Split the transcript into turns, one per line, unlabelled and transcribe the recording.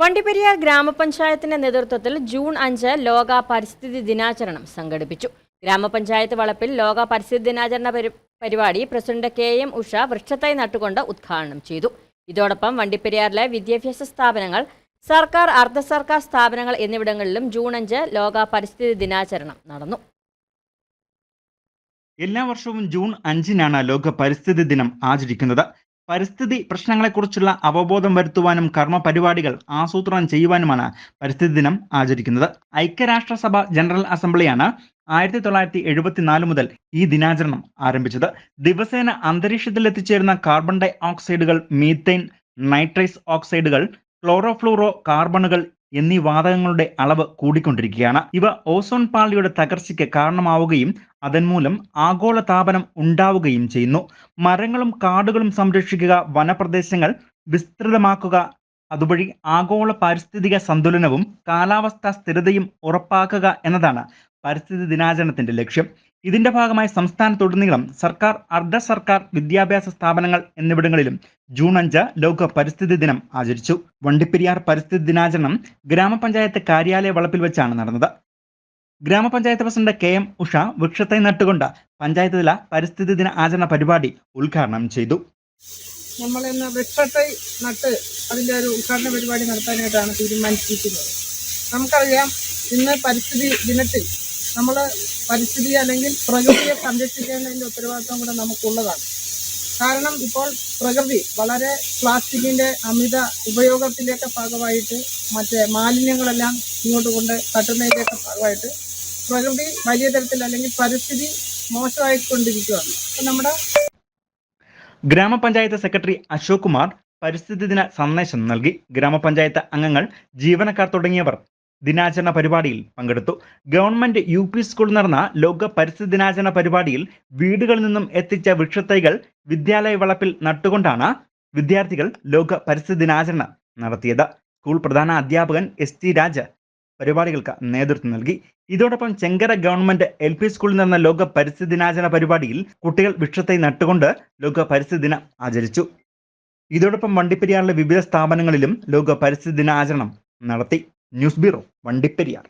വണ്ടിപ്പെരിയാർ ഗ്രാമപഞ്ചായത്തിന്റെ നേതൃത്വത്തിൽ ജൂൺ അഞ്ച് ലോക പരിസ്ഥിതി ദിനാചരണം സംഘടിപ്പിച്ചു. ഗ്രാമപഞ്ചായത്ത് വളപ്പിൽ ലോക പരിസ്ഥിതി ദിനാചരണ പരിപാടി പ്രസിഡന്റ് കെ എം ഉഷ വൃക്ഷത്തൈ നട്ടുകൊണ്ട് ഉദ്ഘാടനം ചെയ്തു. ഇതോടൊപ്പം വണ്ടിപ്പെരിയാറിലെ വിദ്യാഭ്യാസ സ്ഥാപനങ്ങൾ സർക്കാർ അർദ്ധ സർക്കാർ സ്ഥാപനങ്ങൾ എന്നിവിടങ്ങളിലും ജൂൺ അഞ്ച് ലോക പരിസ്ഥിതി ദിനാചരണം നടന്നു.
എല്ലാ വർഷവും ജൂൺ അഞ്ചിനാണ് ലോക പരിസ്ഥിതി ദിനം ആചരിക്കുന്നത്. പരിസ്ഥിതി പ്രശ്നങ്ങളെക്കുറിച്ചുള്ള അവബോധം വരുത്തുവാനും കർമ്മ പരിപാടികൾ ആസൂത്രണം ചെയ്യുവാനുമാണ് പരിസ്ഥിതി ദിനം ആചരിക്കുന്നത്. ഐക്യരാഷ്ട്രസഭ ജനറൽ അസംബ്ലിയാണ് ആയിരത്തി തൊള്ളായിരത്തി എഴുപത്തിനാല് മുതൽ ഈ ദിനാചരണം ആരംഭിച്ചത്. ദിവസേന അന്തരീക്ഷത്തിൽ എത്തിച്ചേരുന്ന കാർബൺ ഡൈ ഓക്സൈഡുകൾ മീത്തൈൻ നൈട്രൈസ് ഓക്സൈഡുകൾ ക്ലോറോഫ്ലൂറോ കാർബണുകൾ എന്നീ വാതകങ്ങളുടെ അളവ് കൂടിക്കൊണ്ടിരിക്കുകയാണ്. ഇവ ഓസോൺ പാളിയുടെ തകർച്ചയ്ക്ക് കാരണമാവുകയും അതന്മൂലം ആഗോള താപനം ഉണ്ടാവുകയും ചെയ്യുന്നു. മരങ്ങളും കാടുകളും സംരക്ഷിക്കുക വനപ്രദേശങ്ങൾ വിസ്തൃതമാക്കുക അതുവഴി ആഗോള പാരിസ്ഥിതിക സന്തുലനവും കാലാവസ്ഥാ സ്ഥിരതയും ഉറപ്പാക്കുക എന്നതാണ് പരിസ്ഥിതി ദിനാചരണത്തിന്റെ ലക്ഷ്യം. ഇതിന്റെ ഭാഗമായി സംസ്ഥാനത്തുടനീളം സർക്കാർ അർദ്ധ സർക്കാർ വിദ്യാഭ്യാസ സ്ഥാപനങ്ങൾ എന്നിവിടങ്ങളിലും ജൂൺ അഞ്ച് ലോക പരിസ്ഥിതി ദിനം ആചരിച്ചു. വണ്ടിപ്പെരിയാർ പരിസ്ഥിതി ദിനാചരണം ഗ്രാമപഞ്ചായത്ത് കാര്യാലയ വളപ്പിൽ വെച്ചാണ് നടന്നത്. ഗ്രാമപഞ്ചായത്ത് പ്രസിഡന്റ് കെ എം ഉഷ വൃക്ഷത്തെ നട്ടുകൊണ്ട് പഞ്ചായത്ത് തല പരിസ്ഥിതി ദിന ആചരണ പരിപാടി ഉദ്ഘാടനം ചെയ്തു.
നമ്മൾ ഇന്ന് വൃക്ഷത്തൈ നട്ട് അതിന്റെ ഒരു ഉദ്ഘാടന പരിപാടി നടത്താനായിട്ടാണ് തീരുമാനിച്ചിരിക്കുന്നത്. നമുക്കറിയാം ഇന്ന് പരിസ്ഥിതി ദിനത്തിൽ നമ്മൾ പരിസ്ഥിതി അല്ലെങ്കിൽ പ്രകൃതിയെ സംരക്ഷിക്കേണ്ടതിന്റെ ഉത്തരവാദിത്വം കൂടെ നമുക്കുള്ളതാണ്. കാരണം ഇപ്പോൾ പ്രകൃതി വളരെ പ്ലാസ്റ്റിക്കിന്റെ അമിത ഉപയോഗത്തിന്റെയൊക്കെ ഭാഗമായിട്ട് മറ്റേ മാലിന്യങ്ങളെല്ലാം ഇങ്ങോട്ട് കൊണ്ട് തട്ടുന്നതിന്റെയൊക്കെ ഭാഗമായിട്ട് പ്രകൃതി വലിയ തരത്തിൽ അല്ലെങ്കിൽ പരിസ്ഥിതി മോശമായിക്കൊണ്ടിരിക്കുകയാണ് അപ്പം നമ്മുടെ
ഗ്രാമപഞ്ചായത്ത് സെക്രട്ടറി അശോക് കുമാർ പരിസ്ഥിതി ദിന സന്ദേശം നൽകി. ഗ്രാമപഞ്ചായത്ത് അംഗങ്ങൾ ജീവനക്കാർ തുടങ്ങിയവർ ദിനാചരണ പരിപാടിയിൽ പങ്കെടുത്തു. ഗവൺമെന്റ് യു പി സ്കൂളിൽ നടന്ന ലോക പരിസ്ഥിതി ദിനാചരണ പരിപാടിയിൽ വീടുകളിൽ നിന്നും എത്തിച്ച വൃക്ഷത്തൈകൾ വിദ്യാലയ വളപ്പിൽ നട്ടുകൊണ്ടാണ് വിദ്യാർത്ഥികൾ ലോക പരിസ്ഥിതി ദിനാചരണം നടത്തിയത്. സ്കൂൾ പ്രധാന അധ്യാപകൻ എസ് ടി രാജ് പരിപാടികൾക്ക് നേതൃത്വം നൽകി. ഇതോടൊപ്പം ചെങ്കര ഗവൺമെന്റ് എൽ പി സ്കൂളിൽ നടന്ന ലോക പരിസ്ഥിതി ദിനാചരണ പരിപാടിയിൽ കുട്ടികൾ വൃക്ഷത്തെ നട്ടുകൊണ്ട് ലോക പരിസ്ഥിതി ദിനം ആചരിച്ചു. ഇതോടൊപ്പം വണ്ടിപ്പെരിയാറിലെ വിവിധ സ്ഥാപനങ്ങളിലും ലോക പരിസ്ഥിതി ദിനാചരണം നടത്തി. News bureau Vandiperiyar.